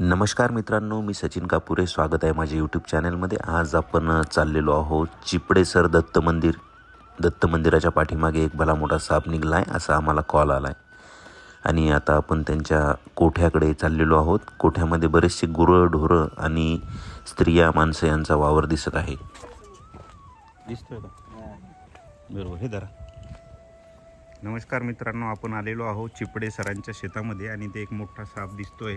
नमस्कार मित्रांनो मी सचिन कापुरे. स्वागत आहे माझ्या यूट्यूब चॅनलमध्ये आज आपण चाललेलो आहोत चिपडे सर दत्त मंदिर. दत्त मंदिराच्या पाठीमागे एक भला मोठा साप निघला आहे असा आम्हाला कॉल आला आहे आणि आता आपण त्यांच्या कोठ्याकडे चाललेलो आहोत. कोठ्यामध्ये बरेचसे गुरं ढोरं आणि स्त्रिया माणसं यांचा वावर दिसत आहे. दिसतोय का? बरोबर हे धरा. नमस्कार मित्रांनो आपण आलेलो आहोत चिपडे सरांच्या शेतामध्ये आणि ते एक मोठा साप दिसतोय.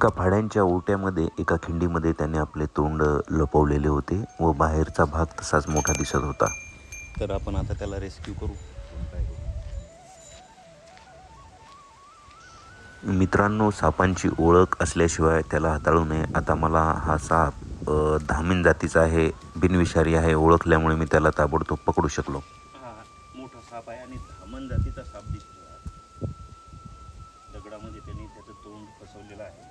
एका फाड्यांच्या ओट्यामध्ये एका खिंडीमध्ये त्याने आपले तोंड लपवलेले होते व बाहेरचा भाग तसाच मोठा दिसत होता. तर आपण आता त्याला रेस्क्यू करू. मित्रांनो सापांची ओळख असल्याशिवाय त्याला हाताळू नये. आता मला हा साप धामीन जातीचा आहे बिनविषारी आहे ओळखल्यामुळे मी त्याला ताबडतोब पकडू शकलो. हा मोठा साप आहे आणि धामण जातीचा साप दिसतोय. हा. दगडामध्ये त्यांनी त्याचं तोंड फसवलेलं आहे.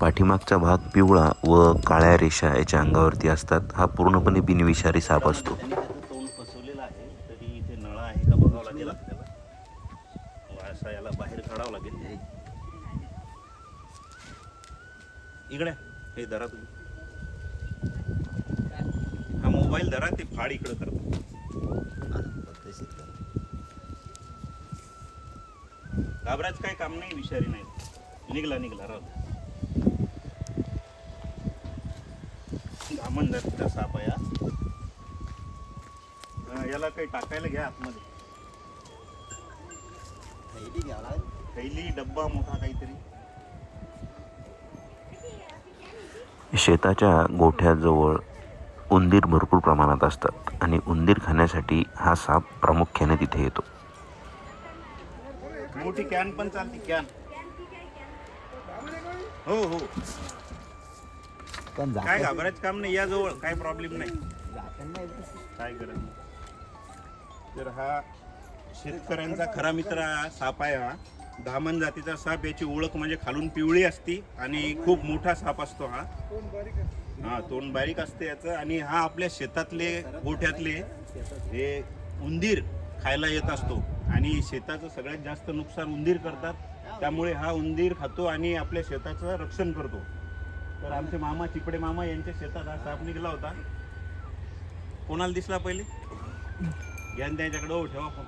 पाठीमागचा भाग पिवळा व काळ्या रेषा याच्या अंगावरती असतात. हा पूर्णपणे बिनविषारी साप असतो. तोंड फसवलेलं आहे. तरी इथे नळा आहे का बघावं लागेल आपल्याला. असा याला बाहेर काढावं लागेल. इकडे. हे धरा तुम्ही. हा मोबाईल धरा ते फाड इकडं करतो घाबरायचं काय काम नाही विषारी नाही. निघला निघला राहू दे. धामण जातीचा साप याला काही टाकायला घ्या आतमध्ये. थैली डब्बा मोठा काहीतरी. शेताच्या गोठ्याजवळ उंदीर भरपूर प्रमाणात असतात आणि उंदीर खाण्यासाठी हा साप प्रामुख्याने तिथे येतो. मोठी कॅन पण चालते कॅन. हो हो. पण काय घाबरायचं काम नाही या जवळ काय प्रॉब्लेम नाही. काय गरज नाही. तर हा शेतकऱ्यांचा खरा मित्र हा साप आहे हा. धामण जातीचा साप याची ओळख म्हणजे खालून पिवळी असती आणि खूप मोठा साप असतो हा. हा तोंड बारीक असते याचं. आणि हा आपल्या शेतातले गोठ्यातले हे उंदीर खायला येत असतो. आणि शेताचं सगळ्यात जास्त नुकसान उंदीर करतात. त्यामुळे हा उंदीर खातो आणि आपल्या शेताचं रक्षण करतो. तर आमचे मामा चिपडे मामा यांच्या शेतात हा साप निघाला होता. कोणाला दिसला पहिले? घ्या न त्याच्याकडे हो ठेवा फोन.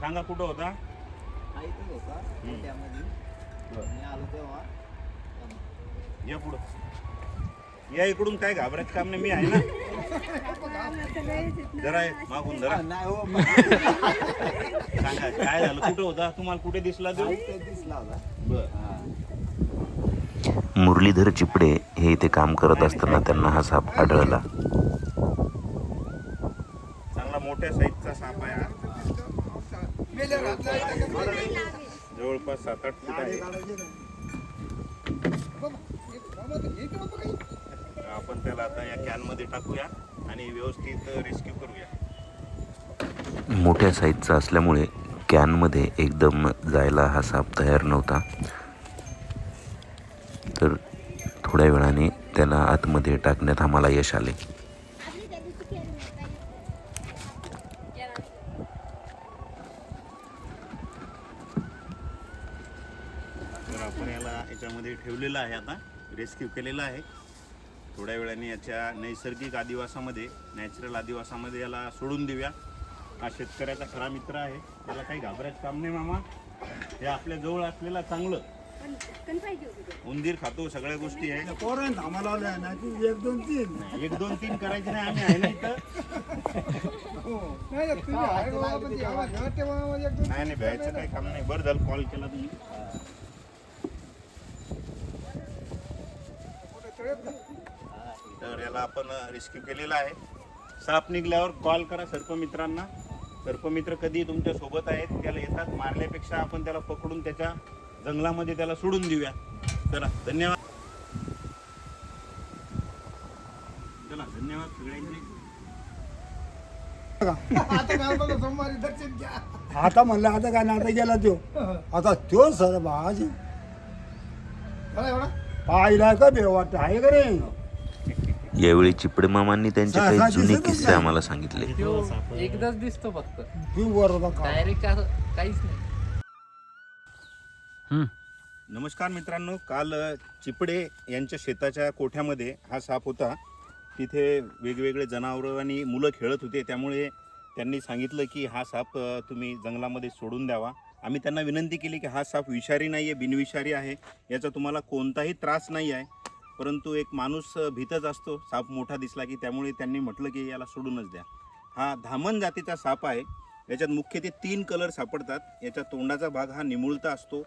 सांगा कुठं होता? या पुढं. या इकडून काय घाबरायचं काम नाही मी आहे ना. जरा ये, मागून जरा. सांगा काय झालं? कुठं होता? तुम्हाला कुठे दिसला तो? बर. मुरलीधर चिपडे हे इथे काम करत असताना त्यांना हा साप आढळला. चांगला मोठ्या साईजचा साप आहे हा. जवळपास सात आठ फूट आहे. आपण त्याला आता या कॅनमध्ये टाकूया आणि व्यवस्थित रेस्क्यू करूया. मोठ्या साईजचा असल्यामुळे कॅनमध्ये एकदम जायला हा साप तयार नव्हता. तर थोड्या वेळाने त्याला आतमध्ये टाकण्यात आम्हाला यश आले. तर आपण याला याच्यामध्ये ठेवलेलं आहे आता. रेस्क्यू केलेलं आहे. थोड्या वेळाने याच्या नैसर्गिक आदिवासामध्ये नॅचरल आदिवासामध्ये याला सोडून देऊया. हा शेतकऱ्याचा खरा मित्र आहे. त्याला काही घाबरायचं काम नाही मामा. हे आपल्या जवळ असलेला चांगलं. उंदीर खातो सगळ्या गोष्टी आहे. पोरण आम्हाला एक दोन तीन. एक दोन तीन करायचे नाही आम्ही आहे ना इथं. नाही नाही भ्यायचं काही काम नाही. बरं झालं कॉल केला तुम्ही. तर याला आपण रेस्क्यू केलेला आहे. साप निघल्यावर कॉल करा सर्पमित्रांना. सर्पमित्र कधी तुमच्यासोबत आहेत. त्याला येतात मारल्यापेक्षा आपण त्याला पकडून त्याच्या जंगलामध्ये त्याला सोडून देऊया. चला धन्यवाद. चला धन्यवाद सगळ्यांचे. आता म्हणलं आता काय नाटक गेला तो? आता तो सर बाज पाहिला का वाटत आहे का रे यावेळी चिपडे मामांनी त्यांचे काही जुने दिसतच किस्से नाही. आम्हाला सांगितले. तो एकदाच दिसतो फक्त. तू का? डायरेक्ट काहीच नाही. नमस्कार मित्रांनो काल अ, चिपडे यांच्या शेताच्या कोठ्यामध्ये हा साप होता. तिथे वेगवेगळे जनावरं आणि मुलं खेळत होते. त्यामुळे त्यांनी सांगितलं की हा साप अ, तुम्ही जंगलामध्ये सोडून द्यावा. आम्ही त्यांना विनंती केली की हा साप विषारी नाही आहे बिनविषारी आहे. याचा तुम्हाला कोणताही त्रास नाही आहे. परंतु एक माणूस भीतच असतो. साप मोठा दिसला की त्यामुळे त्यांनी म्हटलं की याला सोडूनच द्या. हा धामण जातीचा साप आहे. याच्यात मुख्य ते तीन कलर सापडतात. याच्या तोंडाचा भाग हा निमुळता असतो.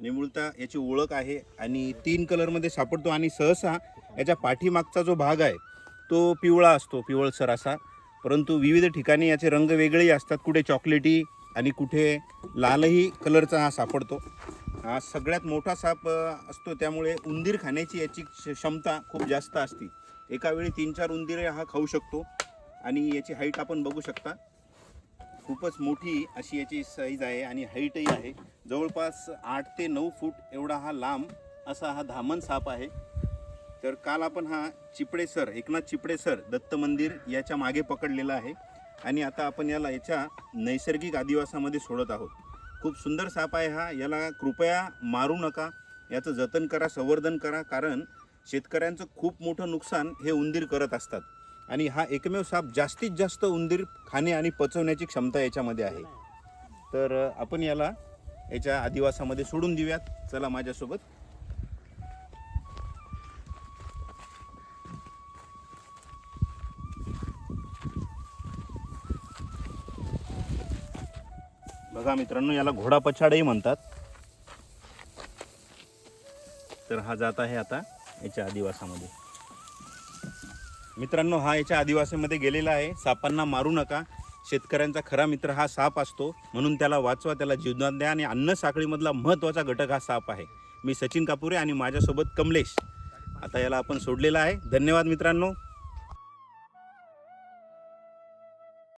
निमुळता याची ओळख आहे आणि तीन कलरमध्ये सापडतो. आणि सहसा याच्या पाठीमागचा जो भाग आहे तो पिवळा असतो पिवळसर असा. परंतु विविध ठिकाणी याचे रंग वेगळेही असतात. कुठे चॉकलेटी आणि कुठे लालही कलरचा हा सापडतो. हा सगळ्यात मोठा साप असतो. त्यामुळे उंदीर खाण्याची याची क्ष- क्षमता खूप जास्त असते. एका वेळी तीन चार उंदीर हा खाऊ शकतो आणि याची हाईट आपण बघू शकता. खूपच मोठी अशी याची साईज आहे आणि हाईटही आहे. जवळपास आठ ते नऊ फूट एवढा हा लांब असा हा धामण साप आहे. तर काल आपण हा चिपडे सर एकनाथ चिपडे सर दत्त मंदिर याच्या मागे पकडलेला आहे. आणि आता आपण याला याच्या नैसर्गिक आदिवासामध्ये सोडत आहोत. खूप सुंदर साप आहे हा. याला कृपया मारू नका. याचं जतन करा संवर्धन करा कारण शेतकऱ्यांचं खूप मोठं नुकसान हे उंदीर करत असतात. आणि हा एकमेव साप जास्तीत जास्त उंदीर खाणे आणि पचवण्याची क्षमता याच्यामध्ये आहे. तर आपण याला याच्या आदिवासामध्ये सोडून देऊयात. चला माझ्यासोबत बघा मित्रांनो याला घोडा पछाडही म्हणतात. तर हा जात आहे आता याच्या आदिवासामध्ये. मित्रांनो हा याच्या आदिवासामध्ये गेलेला आहे. सापांना मारू नका. शेतकऱ्यांचा खरा मित्र हा साप असतो. म्हणून त्याला वाचवा त्याला जीवनात द्या आणि अन्न साखळीमधला महत्त्वाचा घटक हा साप आहे. मी सचिन कापुरे आणि माझ्यासोबत कमलेश. आता याला आपण सोडलेला आहे. धन्यवाद मित्रांनो.